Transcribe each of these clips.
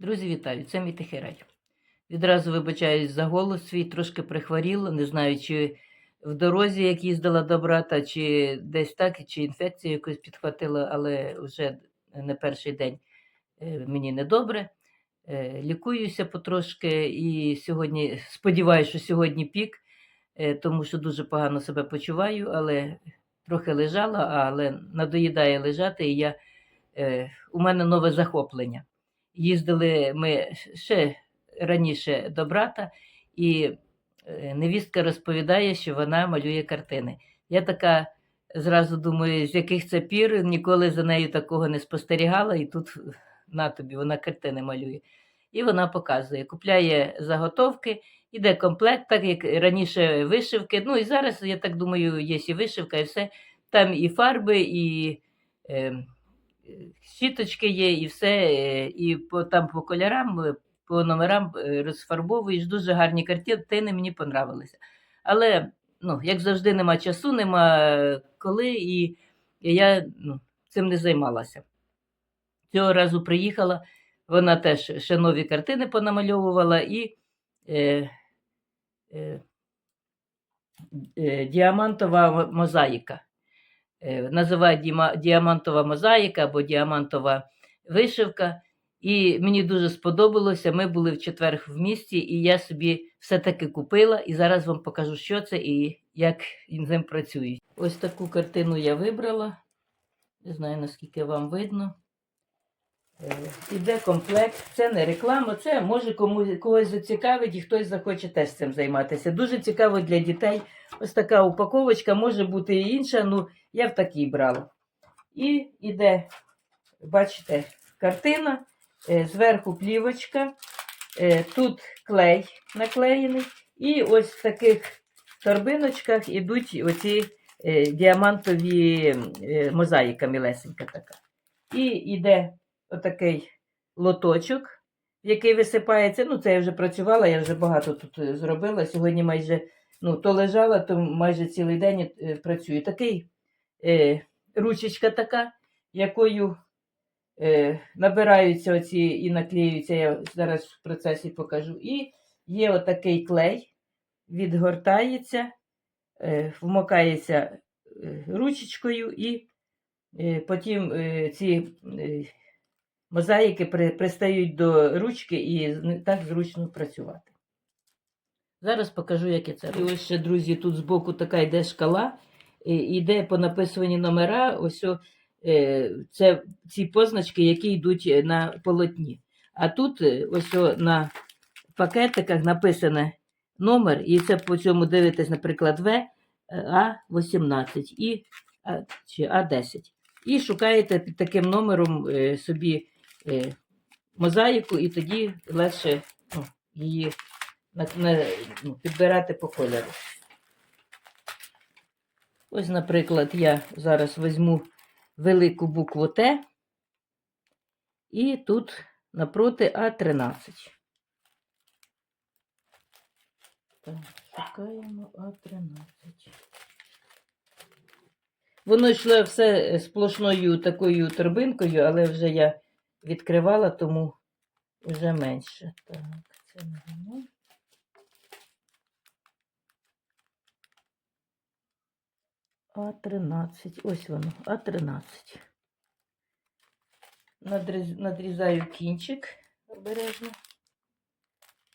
Друзі, вітаю! Це мій тихий. Відразу вибачаюсь за голос свій, трошки прихворіла. Не знаю, чи в дорозі, як їздила до брата, чи десь так, чи інфекцію якусь підхватила, але вже не перший день е, мені недобре. Е, Лікуюся потрошки і сьогодні сподіваюся, що сьогодні пік, е, тому що дуже погано себе почуваю, але трохи лежала, але надоїдає лежати, і я, у мене нове захоплення. Їздили ми ще раніше до брата, і е, невістка розповідає, що вона малює картини. Я така зразу думаю, з яких це пір ніколи за нею такого не спостерігала, і тут на тобі вона картини малює. І вона показує, купляє заготовки, іде комплект, так як раніше вишивки. Ну і зараз, я так думаю, є і вишивка, і все. Там і фарби, і е, е, щіточки є, і все, і по, там по кольорам, по номерам е, розфарбовуєш. Дуже гарні картини, мені понравилися. Але, ну, як завжди, нема часу, нема коли, і я ну, цим не займалася. Цього разу приїхала, вона теж ще нові картини понамальовувала і е, е, е, діамантова мозаїка. Е, називають діамантова мозаїка або діамантова вишивка. І мені дуже сподобалося. Ми були в четвер в місті, і я собі все-таки купила. І зараз вам покажу, що це і як ним працюють. Ось таку картину я вибрала. Не знаю, наскільки вам видно. Е, Іде комплект, це не реклама, це може комусь когось зацікавить і хтось захоче теж цим займатися. Дуже цікаво для дітей. Ось така упаковочка, може бути і інша, ну я в такій брала. І іде, бачите, картина, е, зверху плівочка, е, тут клей наклеєний, і ось в таких торбиночках ідуть оці е, діамантові мозаїка мілесенька така. І йде отакий лоточок, який висипається. Ну, це я вже працювала, я вже багато тут зробила. Сьогодні майже ну, то лежала, то майже цілий день працюю. Такий е, ручечка така, якою е, набираються оці і наклеюються, я зараз в процесі покажу. І є отакий клей, відгортається, е, вмокається е, ручечкою і е, потім е, ці е, мозаїки при, пристають до ручки і так зручно працювати. Зараз покажу, як я це роблю. І ось ще, друзі, тут збоку така йде шкала, йде по написуванні номера, ось е, це ці позначки, які йдуть е, на полотні. А тут е, ось на пакетиках написане номер, і це по цьому дивитесь, наприклад, В, е, А18 і чи А10. І шукаєте під таким номером собі мозаїку, і тоді легше ну, її на, на, ну, підбирати по кольору. Ось, наприклад, я зараз візьму велику букву Т, і тут напроти А13. Так, шукаємо А13. Воно йшло все сплошною такою торбинкою, але вже я відкривала, тому вже менше. Так, це не воно. А13. Ось воно, А13. Надріз, надрізаю кінчик обережно.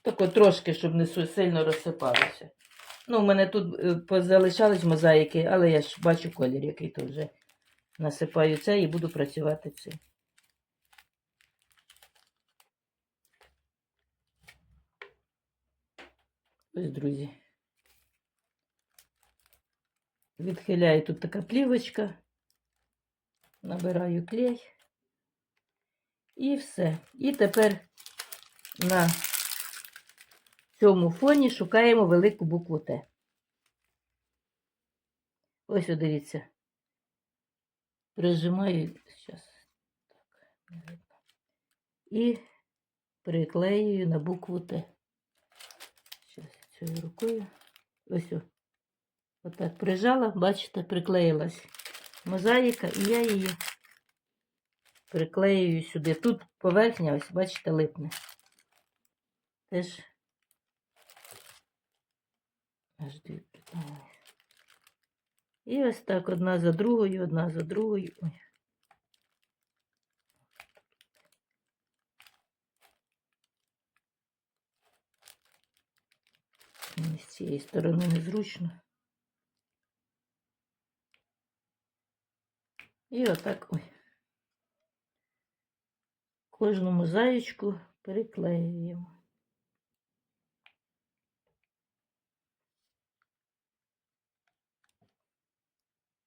Тако трошки, щоб не сильно розсипалося. Ну, у мене тут е, позалишались мозаїки, але я ж бачу колір, який то вже насипаю це і буду працювати цим. Ось, друзі. Відхиляю тут така плівочка, набираю клей. І все. І тепер на цьому фоні шукаємо велику букву Т. Ось о, дивіться. Прижимаю зараз. Так. І приклеюю на букву Т. Зараз цією рукою. Ось о. Отак прижала, бачите, приклеїлась мозаїка, і я її приклеюю сюди. Тут поверхня, ось, бачите, липне. Теж аж дві. І ось так одна за другою, одна за другою. Ой. З цієї сторони незручно. І отак ой. Кожному заєчку переклеюємо.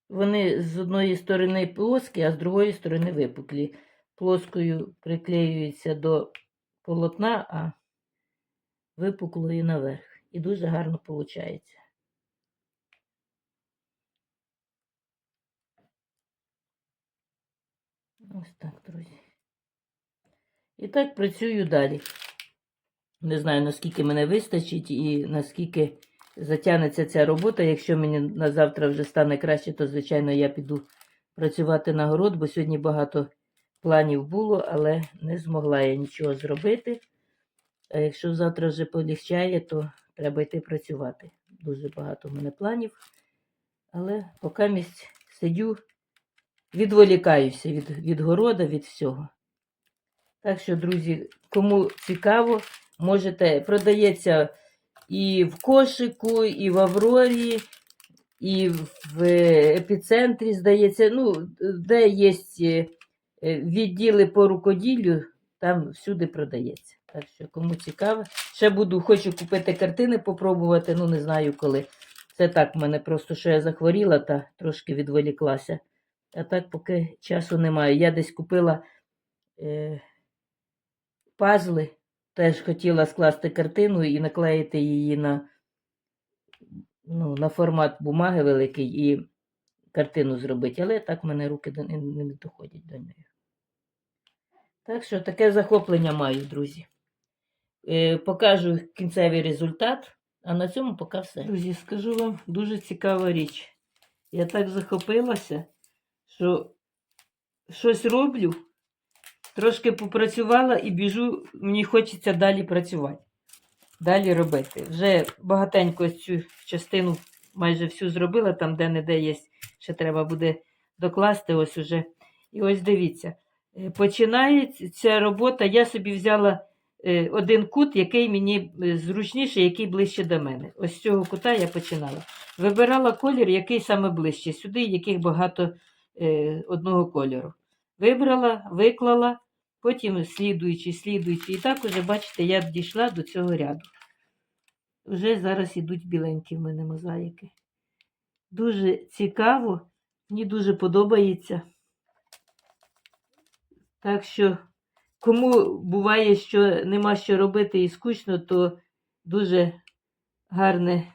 Вони з одної сторони плоскі, а з другої сторони випуклі. Плоскою приклеюється до полотна, а випуклою наверх. І дуже гарно виходить. Ось так, друзі. І так працюю далі. Не знаю, наскільки мене вистачить і наскільки затягнеться ця робота. Якщо мені на завтра вже стане краще, то, звичайно, я піду працювати на город, бо сьогодні багато планів було, але не змогла я нічого зробити. А якщо завтра вже полегчає, то треба йти працювати. Дуже багато в мене планів. Але поки місць сидю, відволікаюся від, від города, від всього. Так що, друзі, кому цікаво, можете, продається і в кошику, і в Аврорі, і в епіцентрі, здається, ну, де є е, відділи по рукоділлю, там всюди продається. Так що, кому цікаво, ще буду, хочу купити картини, попробувати, ну не знаю коли. Це так в мене просто, що я захворіла та трошки відволіклася. А так поки часу немає. Я десь купила е, пазли, теж хотіла скласти картину і наклеїти її на, ну, на формат бумаги великий і картину зробити. Але так в мене руки не, не доходять до неї. Так що таке захоплення маю, друзі. Е, покажу кінцевий результат. А на цьому поки все. Друзі, скажу вам дуже цікава річ. Я так захопилася, що щось роблю, трошки попрацювала і біжу, мені хочеться далі працювати. Далі робити. Вже багатенько цю частину майже всю зробила, там де-не-де є, ще треба буде докласти ось уже. І ось дивіться, е, починається робота, я собі взяла е, один кут, який мені е, зручніший, який ближче до мене. Ось з цього кута я починала. Вибирала колір, який саме ближче. Сюди яких багато одного кольору. Вибрала, виклала, потім слідуючи, слідуючи. І так уже, бачите, я дійшла до цього ряду. Вже зараз ідуть біленькі в мене мозаїки. Дуже цікаво, мені дуже подобається. Так що, кому буває, що нема що робити і скучно, то дуже гарне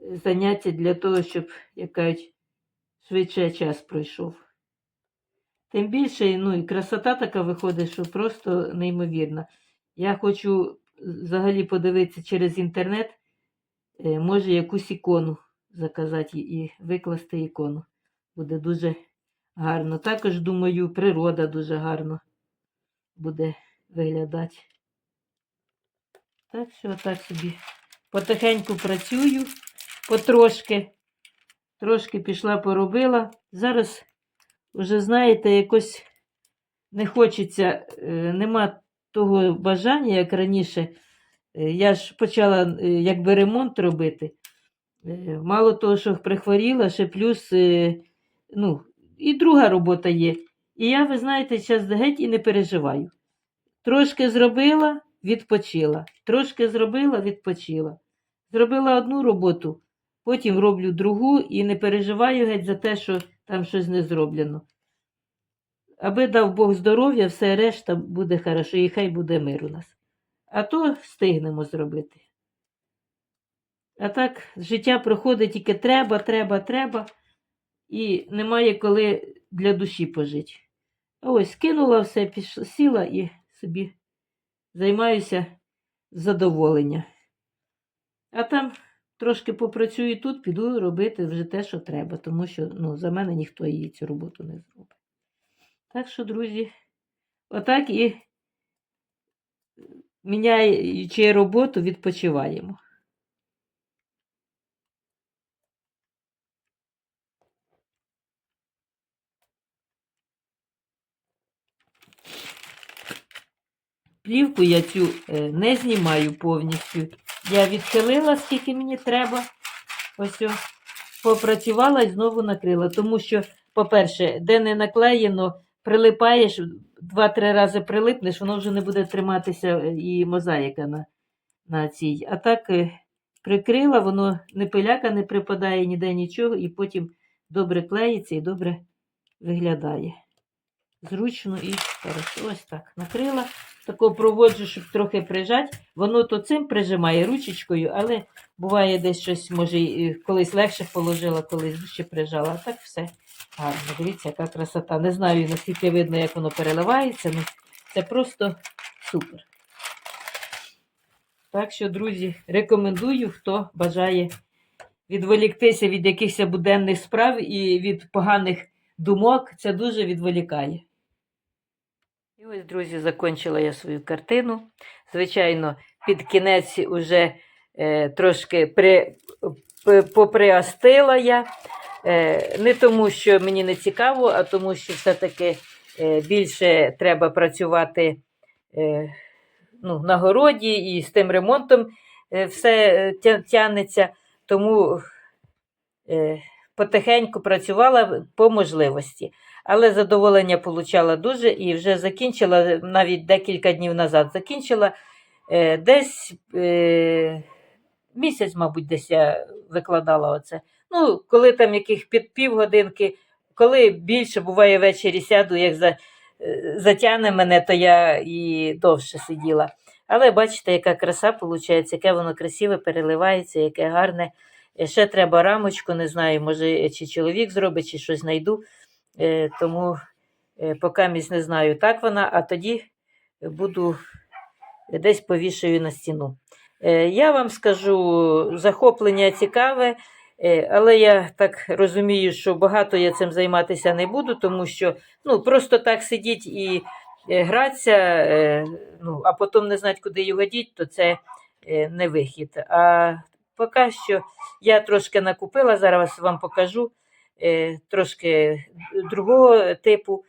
заняття для того, щоб, як кажуть, швидше час пройшов. Тим більше, ну і красота така виходить, що просто неймовірна. Я хочу взагалі подивитися через інтернет, е, може якусь ікону заказати і викласти ікону. Буде дуже гарно. Також, думаю, природа дуже гарно буде виглядати. Так що так собі потихеньку працюю, потрошки. Трошки пішла, поробила. Зараз, вже, знаєте, якось не хочеться, е, нема того бажання, як раніше. Е, Я ж почала е, якби ремонт робити. Мало того, що прихворіла, ще плюс, ну, і друга робота є. І я, ви знаєте, зараз геть і не переживаю. Трошки зробила, відпочила. Трошки зробила, відпочила. Зробила одну роботу, потім роблю другу і не переживаю геть за те, що там щось не зроблено. Аби дав Бог здоров'я, все решта буде хорошо, і хай буде мир у нас. А то встигнемо зробити. А так, життя проходить тільки треба, треба, треба, і немає коли для душі пожити. А ось кинула все, пішла, сіла і собі займаюся задоволення. А там трошки попрацюю тут, піду робити вже те, що треба, тому що ну, за мене ніхто її цю роботу не зробить. Так що, друзі, отак і міняючи роботу, відпочиваємо. Плівку я цю е, не знімаю повністю. Я відхилила, скільки мені треба. Ось попрацювала і знову накрила. Тому що, по-перше, де не наклеєно, прилипаєш, два-три рази прилипнеш, воно вже не буде триматися е, і мозаїка на, на цій. А так е, прикрила, воно не пиляка не припадає ніде нічого, і потім добре клеїться і добре виглядає. Зручно і хорошо. Ось так накрила. Тако проводжу, щоб трохи прижати. Воно то цим прижимає ручечкою, але буває десь щось, може, колись легше положила, колись ще прижала. А так все гарно. Дивіться, яка красота. Не знаю, наскільки видно, як воно переливається. Ну, це просто супер. Так що, друзі, рекомендую, хто бажає відволіктися від якихось буденних справ і від поганих думок. Це дуже відволікає. І ось, друзі, закінчила я свою картину. Звичайно, під кінець уже е, трошки при, поприастила я. Е, не тому, що мені не цікаво, а тому, що все-таки е, більше треба працювати е, ну, на городі і з тим ремонтом е, все е, тя- тягнеться. Тому е, потихеньку працювала по можливості. Але задоволення получала дуже і вже закінчила навіть декілька днів назад. Закінчила е, десь е, місяць, мабуть, десь я викладала оце. Ну, коли там яких під півгодинки, коли більше буває ввечері сяду, як за, е, затягне мене, то я і довше сиділа. Але бачите, яка краса виходить, яке воно красиве переливається, яке гарне. Ще треба рамочку, не знаю, може, чи чоловік зробить, чи щось знайду. Е, тому е, поки місь не знаю, так вона, а тоді буду десь повішаю на стіну. Е, Я вам скажу, захоплення цікаве, е, але я так розумію, що багато я цим займатися не буду, тому що ну, просто так сидіть і е, гратися, е, ну, а потім не знати, куди його діть, то це е, не вихід. А поки що я трошки накупила, зараз вам покажу е, трошки другого типу,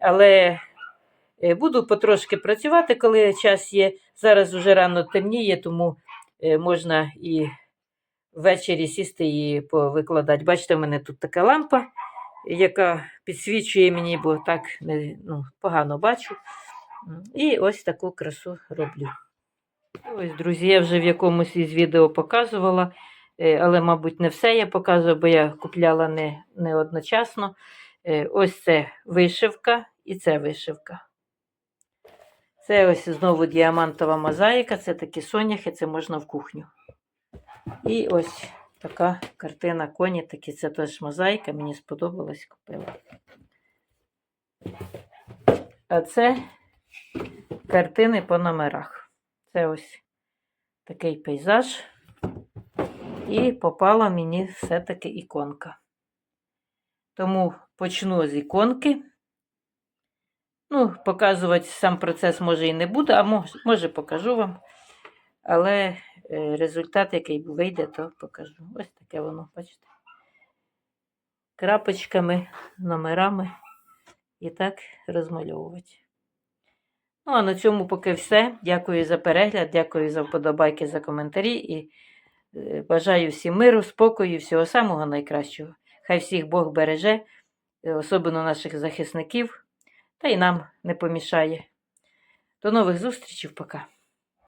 але е, буду потрошки працювати, коли час є. Зараз вже рано темніє, тому е, можна і ввечері сісти і повикладати. Бачите, в мене тут така лампа, яка підсвічує мені, бо так не, ну, погано бачу. І ось таку красу роблю. Ось, друзі, я вже в якомусь із відео показувала, е, але, мабуть, не все я показую, бо я купляла не, не одночасно. Е, Ось це вишивка і це вишивка. Це ось знову діамантова мозаїка, це такі соняхи, це можна в кухню. І ось така картина коні, такі це теж мозаїка, мені сподобалось, купила. А це картини по номерах. Це ось такий пейзаж. І попала мені все-таки іконка. Тому почну з іконки. Ну, показувати сам процес може і не буду, а може, може покажу вам. Але е, результат, який вийде, то покажу. Ось таке воно, бачите. Крапочками, номерами і так розмальовувати. Ну, а на цьому поки все. Дякую за перегляд, дякую за вподобайки, за коментарі і бажаю всім миру, спокою, всього самого найкращого. Хай всіх Бог береже, е, особливо наших захисників, та й нам не помішає. До нових зустрічей, пока.